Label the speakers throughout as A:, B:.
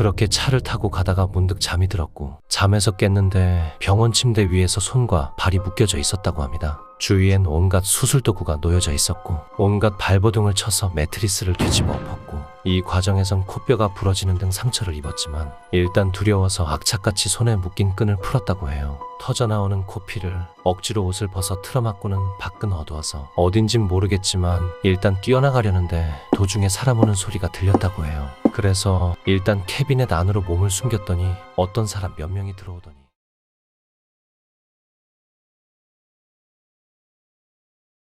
A: 그렇게 차를 타고 가다가 문득 잠이 들었고 잠에서 깼는데 병원 침대 위에서 손과 발이 묶여져 있었다고 합니다. 주위엔 온갖 수술 도구가 놓여져 있었고 온갖 발버둥을 쳐서 매트리스를 뒤집어 엎었고 이 과정에선 코뼈가 부러지는 등 상처를 입었지만 일단 두려워서 악착같이 손에 묶인 끈을 풀었다고 해요. 터져나오는 코피를 억지로 옷을 벗어 틀어막고는 밖은 어두워서 어딘진 모르겠지만 일단 뛰어나가려는데 도중에 사람 오는 소리가 들렸다고 해요. 그래서 일단 캐비넷 안으로 몸을 숨겼더니 어떤 사람 몇 명이 들어오더니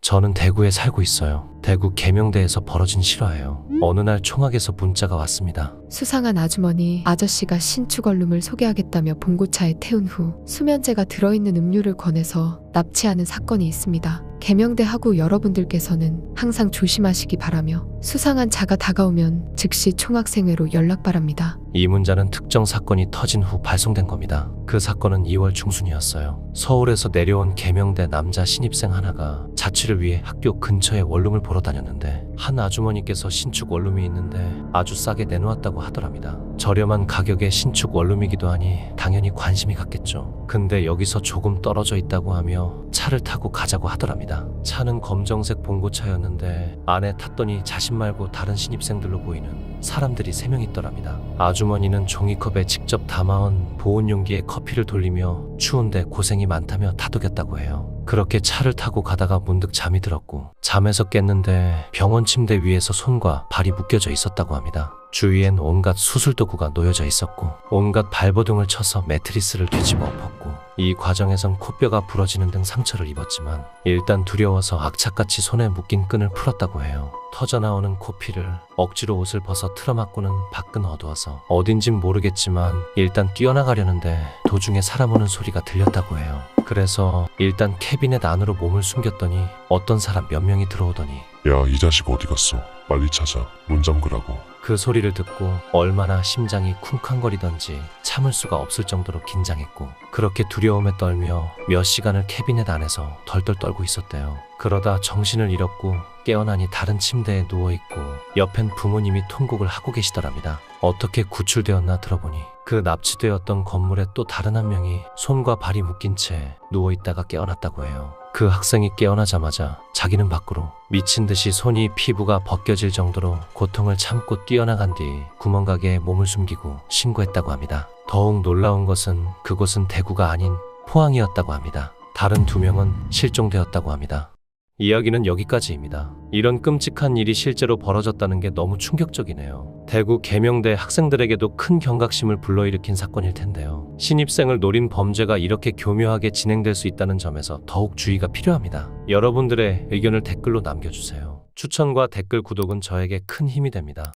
A: 저는 대구에 살고 있어요. 대구 계명대에서 벌어진 실화예요. 어느 날 총학에서 문자가 왔습니다.
B: 수상한 아주머니 아저씨가 신축 얼룸을 소개하겠다며 봉고차에 태운 후 수면제가 들어있는 음료를 권해서 납치하는 사건이 있습니다. 개명대 하고 여러분들께서는 항상 조심하시기 바라며 수상한 자가 다가오면 즉시 총학생회로 연락 바랍니다.
A: 이 문자는 특정 사건이 터진 후 발송된 겁니다. 그 사건은 2월 중순이었어요. 서울에서 내려온 계명대 남자 신입생 하나가 자취를 위해 학교 근처에 원룸을 보러 다녔는데 한 아주머니께서 신축 원룸이 있는데 아주 싸게 내놓았다고 하더랍니다. 저렴한 가격의 신축 원룸이기도 하니 당연히 관심이 갔겠죠. 근데 여기서 조금 떨어져 있다고 하며 차를 타고 가자고 하더랍니다. 차는 검정색 봉고차였는데 안에 탔더니 자신 말고 다른 신입생들로 보이는 사람들이 세명 있더랍니다. 아주머니는 종이컵에 직접 담아온 보온 용기에 커피를 돌리며 추운데 고생이 많다며 다독였다고 해요. 그렇게 차를 타고 가다가 문득 잠이 들었고 잠에서 깼는데 병원 침대 위에서 손과 발이 묶여져 있었다고 합니다. 주위엔 온갖 수술 도구가 놓여져 있었고 온갖 발버둥을 쳐서 매트리스를 뒤집어 엎었고 이 과정에선 코뼈가 부러지는 등 상처를 입었지만 일단 두려워서 악착같이 손에 묶인 끈을 풀었다고 해요. 터져나오는 코피를 억지로 옷을 벗어 틀어막고는 밖은 어두워서 어딘진 모르겠지만 일단 뛰어나가려는데 도중에 사람 오는 소리가 들렸다고 해요. 그래서 일단 캐비넷 안으로 몸을 숨겼더니 어떤 사람 몇 명이 들어오더니
C: 야, 이 자식 어디 갔어? 빨리 찾아. 문 잠그라고.
A: 그 소리를 듣고 얼마나 심장이 쿵쾅거리던지 참을 수가 없을 정도로 긴장했고 그렇게 두려움에 떨며 몇 시간을 캐비넷 안에서 덜덜 떨고 있었대요. 그러다 정신을 잃었고 깨어나니 다른 침대에 누워있고 옆엔 부모님이 통곡을 하고 계시더랍니다. 어떻게 구출되었나 들어보니 그 납치되었던 건물에 또 다른 한 명이 손과 발이 묶인 채 누워있다가 깨어났다고 해요. 그 학생이 깨어나자마자 자기는 밖으로 미친 듯이 손이 피부가 벗겨질 정도로 고통을 참고 뛰어나간 뒤 구멍가게에 몸을 숨기고 신고했다고 합니다. 더욱 놀라운 것은 그곳은 대구가 아닌 포항이었다고 합니다. 다른 두 명은 실종되었다고 합니다. 이야기는 여기까지입니다. 이런 끔찍한 일이 실제로 벌어졌다는 게 너무 충격적이네요. 대구 계명대 학생들에게도 큰 경각심을 불러일으킨 사건일 텐데요. 신입생을 노린 범죄가 이렇게 교묘하게 진행될 수 있다는 점에서 더욱 주의가 필요합니다. 여러분들의 의견을 댓글로 남겨주세요. 추천과 댓글 구독은 저에게 큰 힘이 됩니다.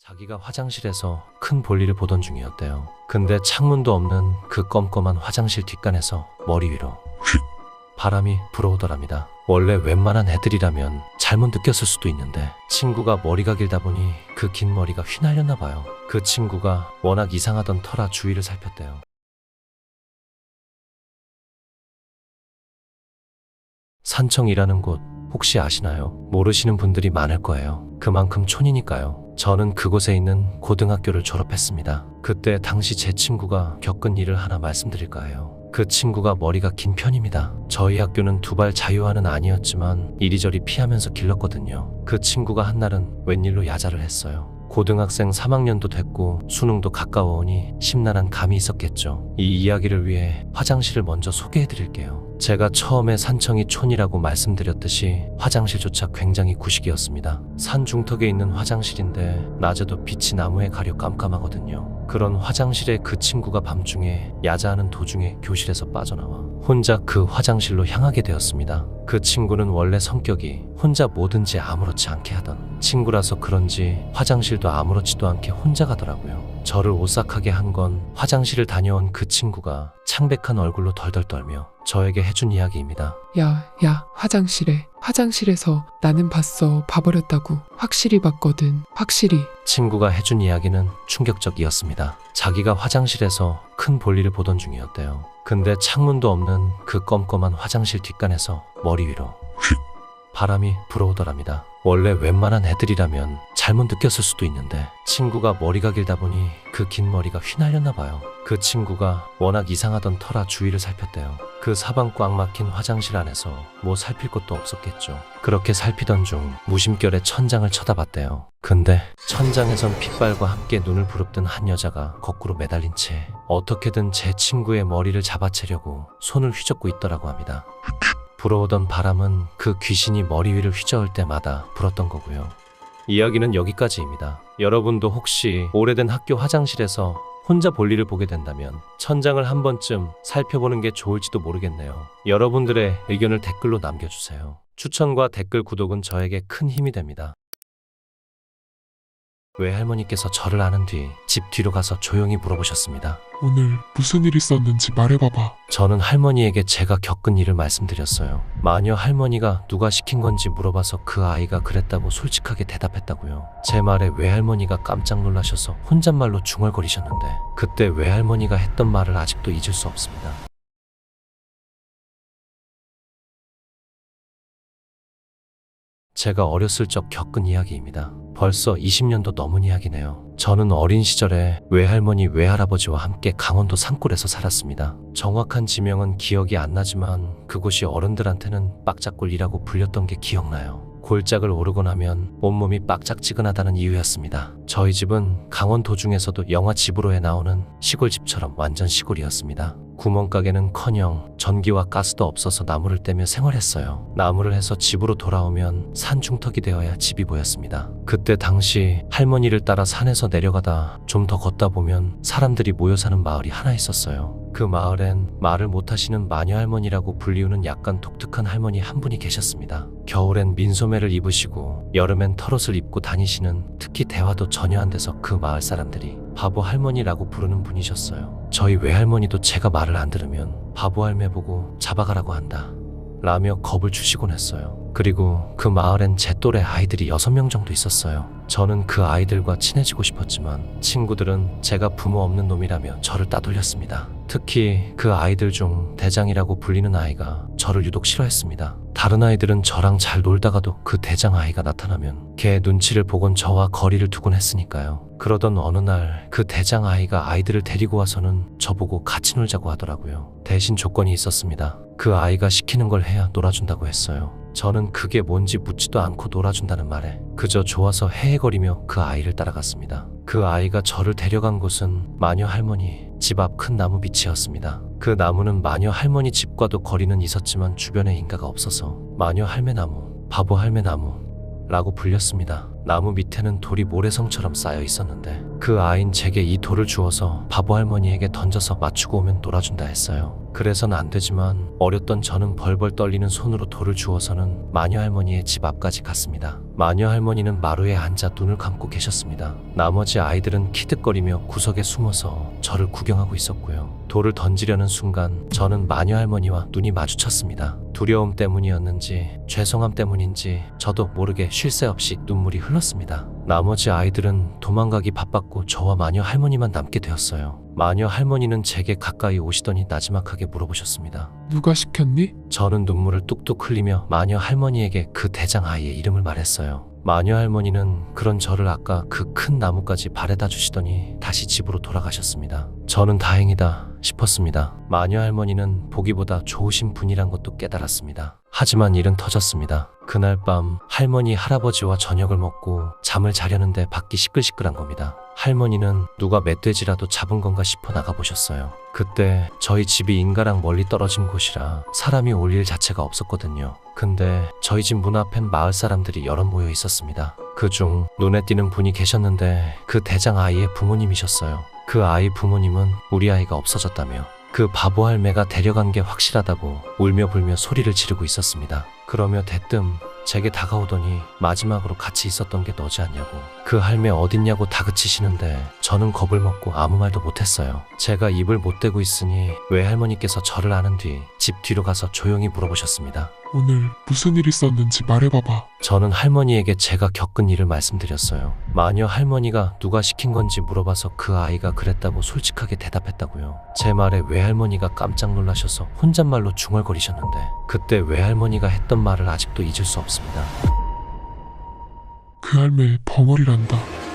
A: 자기가 화장실에서 큰 볼일을 보던 중이었대요. 근데 창문도 없는 그 껌껌한 화장실 뒷간에서 머리 위로
C: 휙.
A: 바람이 불어오더랍니다. 원래 웬만한 애들이라면 잘못 느꼈을 수도 있는데 친구가 머리가 길다 보니 그 긴 머리가 휘날렸나 봐요. 그 친구가 워낙 이상하던 터라 주위를 살폈대요. 산청이라는 곳 혹시 아시나요? 모르시는 분들이 많을 거예요. 그만큼 촌이니까요. 저는 그곳에 있는 고등학교를 졸업했습니다. 그때 당시 제 친구가 겪은 일을 하나 말씀드릴까 해요. 그 친구가 머리가 긴 편입니다. 저희 학교는 두발 자유화는 아니었지만 이리저리 피하면서 길렀거든요. 그 친구가 한날은 웬일로 야자를 했어요. 고등학생 3학년도 됐고 수능도 가까워오니 심란한 감이 있었겠죠. 이 이야기를 위해 화장실을 먼저 소개해 드릴게요. 제가 처음에 산청이 촌이라고 말씀드렸듯이 화장실조차 굉장히 구식이었습니다. 산 중턱에 있는 화장실인데 낮에도 빛이 나무에 가려 깜깜하거든요. 그런 화장실에 그 친구가 밤중에 야자하는 도중에 교실에서 빠져나와 혼자 그 화장실로 향하게 되었습니다. 그 친구는 원래 성격이 혼자 뭐든지 아무렇지 않게 하던 친구라서 그런지 화장실도 아무렇지도 않게 혼자 가더라고요. 저를 오싹하게 한 건 화장실을 다녀온 그 친구가 창백한 얼굴로 덜덜 떨며 저에게 해준 이야기입니다.
D: 야, 야, 화장실에. 화장실에서 나는 봤어. 봐버렸다고. 확실히 봤거든. 확실히.
A: 친구가 해준 이야기는 충격적이었습니다. 자기가 화장실에서 큰 볼일을 보던 중이었대요. 근데 창문도 없는 그 껌껌한 화장실 뒷간에서 머리 위로
C: 휙.
A: 바람이 불어오더랍니다. 원래 웬만한 애들이라면 잘못 느꼈을 수도 있는데 친구가 머리가 길다 보니 그 긴 머리가 휘날렸나 봐요. 그 친구가 워낙 이상하던 터라 주위를 살폈대요. 그 사방 꽉 막힌 화장실 안에서 뭐 살필 것도 없었겠죠. 그렇게 살피던 중 무심결에 천장을 쳐다봤대요. 근데 천장에선 핏발과 함께 눈을 부릅뜬 한 여자가 거꾸로 매달린 채 어떻게든 제 친구의 머리를 잡아채려고 손을 휘젓고 있더라고 합니다. 불어오던 바람은 그 귀신이 머리 위를 휘저을 때마다 불었던 거고요. 이야기는 여기까지입니다. 여러분도 혹시 오래된 학교 화장실에서 혼자 볼일을 보게 된다면 천장을 한 번쯤 살펴보는 게 좋을지도 모르겠네요. 여러분들의 의견을 댓글로 남겨주세요. 추천과 댓글 구독은 저에게 큰 힘이 됩니다. 외할머니께서 저를 아는 뒤 집 뒤로 가서 조용히 물어보셨습니다.
C: 오늘 무슨 일 있었는지 말해봐봐.
A: 저는 할머니에게 제가 겪은 일을 말씀드렸어요. 마녀 할머니가 누가 시킨 건지 물어봐서 그 아이가 그랬다고 솔직하게 대답했다고요. 제 말에 외할머니가 깜짝 놀라셔서 혼잣말로 중얼거리셨는데 그때 외할머니가 했던 말을 아직도 잊을 수 없습니다. 제가 어렸을 적 겪은 이야기입니다. 벌써 20년도 넘은 이야기네요. 저는 어린 시절에 외할머니, 외할아버지와 함께 강원도 산골에서 살았습니다. 정확한 지명은 기억이 안 나지만 그곳이 어른들한테는 빡짝골이라고 불렸던 게 기억나요. 골짜기를 오르고 나면 온몸이 빡짝지근하다는 이유였습니다. 저희 집은 강원 도중에서도 영화 집으로에 나오는 시골집처럼 완전 시골이었습니다. 구멍가게는 커녕 전기와 가스도 없어서 나무를 떼며 생활했어요. 나무를 해서 집으로 돌아오면 산 중턱이 되어야 집이 보였습니다. 그때 당시 할머니를 따라 산에서 내려가다 좀 더 걷다 보면 사람들이 모여 사는 마을이 하나 있었어요. 그 마을엔 말을 못하시는 마녀 할머니라고 불리우는 약간 독특한 할머니 한 분이 계셨습니다. 겨울엔 민소매를 입으시고 여름엔 털옷을 입고 다니시는 특히 대화도 전혀 안 돼서 그 마을 사람들이 바보 할머니라고 부르는 분이셨어요. 저희 외할머니도 제가 말을 안 들으면 바보 할매 보고 잡아가라고 한다. 라며 겁을 주시곤 했어요. 그리고 그 마을엔 제 또래 아이들이 6명 정도 있었어요. 저는 그 아이들과 친해지고 싶었지만 친구들은 제가 부모 없는 놈이라며 저를 따돌렸습니다. 특히 그 아이들 중 대장이라고 불리는 아이가 저를 유독 싫어했습니다. 다른 아이들은 저랑 잘 놀다가도 그 대장 아이가 나타나면 걔 눈치를 보곤 저와 거리를 두곤 했으니까요. 그러던 어느 날 그 대장 아이가 아이들을 데리고 와서는 저보고 같이 놀자고 하더라고요. 대신 조건이 있었습니다. 그 아이가 시키는 걸 해야 놀아준다고 했어요. 저는 그게 뭔지 묻지도 않고 놀아준다는 말에 그저 좋아서 헤헤거리며 그 아이를 따라갔습니다. 그 아이가 저를 데려간 곳은 마녀 할머니 집 앞 큰 나무 밑이었습니다. 그 나무는 마녀 할머니 집과도 거리는 있었지만 주변에 인가가 없어서 마녀 할매나무, 바보 할매나무 라고 불렸습니다. 나무 밑에는 돌이 모래성처럼 쌓여 있었는데 그 아인 제게 이 돌을 주어서 바보 할머니에게 던져서 맞추고 오면 놀아준다 했어요. 그래서는 안 되지만 어렸던 저는 벌벌 떨리는 손으로 돌을 주어서는 마녀 할머니의 집 앞까지 갔습니다. 마녀 할머니는 마루에 앉아 눈을 감고 계셨습니다. 나머지 아이들은 키득거리며 구석에 숨어서 저를 구경하고 있었고요. 돌을 던지려는 순간 저는 마녀 할머니와 눈이 마주쳤습니다. 두려움 때문이었는지 죄송함 때문인지 저도 모르게 쉴 새 없이 눈물이 흘렀습니다. 나머지 아이들은 도망가기 바빴고 저와 마녀 할머니만 남게 되었어요. 마녀 할머니는 제게 가까이 오시더니 나지막하게 물어보셨습니다.
D: 누가 시켰니?
A: 저는 눈물을 뚝뚝 흘리며 마녀 할머니에게 그 대장 아이의 이름을 말했어요. 마녀 할머니는 그런 저를 아까 그 큰 나무까지 바래다 주시더니 다시 집으로 돌아가셨습니다. 저는 다행이다 싶었습니다. 마녀 할머니는 보기보다 좋으신 분이란 것도 깨달았습니다. 하지만 일은 터졌습니다. 그날 밤 할머니 할아버지와 저녁을 먹고 잠을 자려는데 밖이 시끌시끌한 겁니다. 할머니는 누가 멧돼지라도 잡은 건가 싶어 나가보셨어요. 그때 저희 집이 인가랑 멀리 떨어진 곳이라 사람이 올 일 자체가 없었거든요. 근데 저희 집 문 앞엔 마을 사람들이 여럿 모여 있었습니다. 그 중 눈에 띄는 분이 계셨는데 그 대장 아이의 부모님이셨어요. 그 아이 부모님은 우리 아이가 없어졌다며 그 바보 할매가 데려간 게 확실하다고 울며 불며 소리를 지르고 있었습니다. 그러며 대뜸 제게 다가오더니 마지막으로 같이 있었던 게 너지 않냐고 그 할매 어딨냐고 다그치시는데 저는 겁을 먹고 아무 말도 못했어요. 제가 입을 못 대고 있으니 외할머니께서 저를 아는 뒤 집 뒤로 가서 조용히 물어보셨습니다.
C: 오늘 무슨 일 있었는지 말해봐봐.
A: 저는 할머니에게 제가 겪은 일을 말씀드렸어요. 마녀 할머니가 누가 시킨 건지 물어봐서 그 아이가 그랬다고 솔직하게 대답했다고요. 제 말에 외할머니가 깜짝 놀라셔서 혼잣말로 중얼거리셨는데 그때 외할머니가 했던 말을 아직도 잊을 수 없습니다.
C: 그 할매 벙어리란다.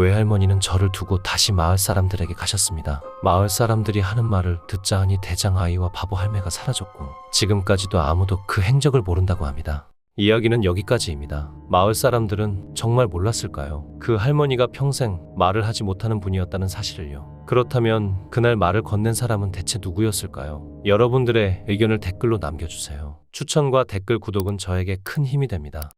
A: 외할머니는 저를 두고 다시 마을 사람들에게 가셨습니다. 마을 사람들이 하는 말을 듣자 하니 대장 아이와 바보 할매가 사라졌고 지금까지도 아무도 그 행적을 모른다고 합니다. 이야기는 여기까지입니다. 마을 사람들은 정말 몰랐을까요? 그 할머니가 평생 말을 하지 못하는 분이었다는 사실을요. 그렇다면 그날 말을 건넨 사람은 대체 누구였을까요? 여러분들의 의견을 댓글로 남겨주세요. 추천과 댓글 구독은 저에게 큰 힘이 됩니다.